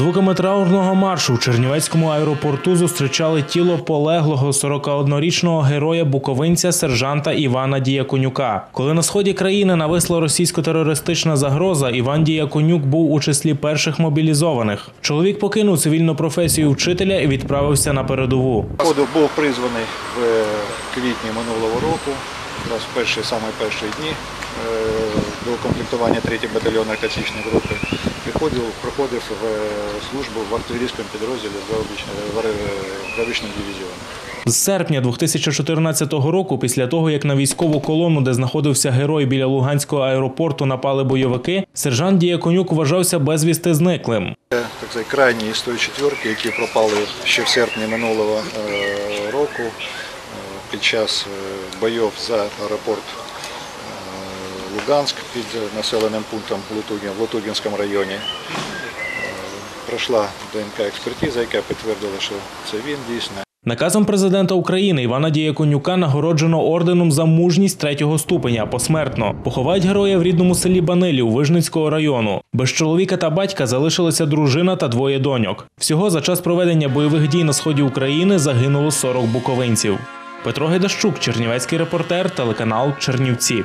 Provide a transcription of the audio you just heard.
саме траурного маршу в Чернівецькому аеропорту зустрічали тіло полеглого 41-річного героя буковинця сержанта Івана Діяконюка. Коли на сході країни нависла російсько-терористична загроза, Іван Діяконюк був у числі перших мобілізованих. Чоловік покинув цивільну професію вчителя і відправився на передову. Був призваний в е, квітні минулого року, якраз в перші, саме перші дні е, до комплектування 3 батальйонної тактичної групи. Приходив, проходив е, службу в артилерійському підрозділі Гравічним дивізіоном. З серпня 2014 року, після того як на військову колону, де знаходився герой біля Луганського аеропорту, напали бойовики, сержант Діяконюк вважався безвісти зниклим. Це, так сказати, крайні із тої четвірки, які пропали ще в серпні минулого е, року е, під час е, бойов за аеропорт е, Луганськ під населеним пунктом Лутугін в Лутугінському районі. Е, Пройшла ДНК-експертиза, яка підтвердила, що це він дійсно. Наказом президента України Івана Діяконюка нагороджено орденом за мужність третього ступеня посмертно. Поховають героя в рідному селі Банилів Вижницького району. Без чоловіка та батька залишилися дружина та двоє доньок. Всього за час проведення бойових дій на сході України загинуло 40 буковинців. Петро Гедащук, Чернівецький репортер, телеканал Чернівці.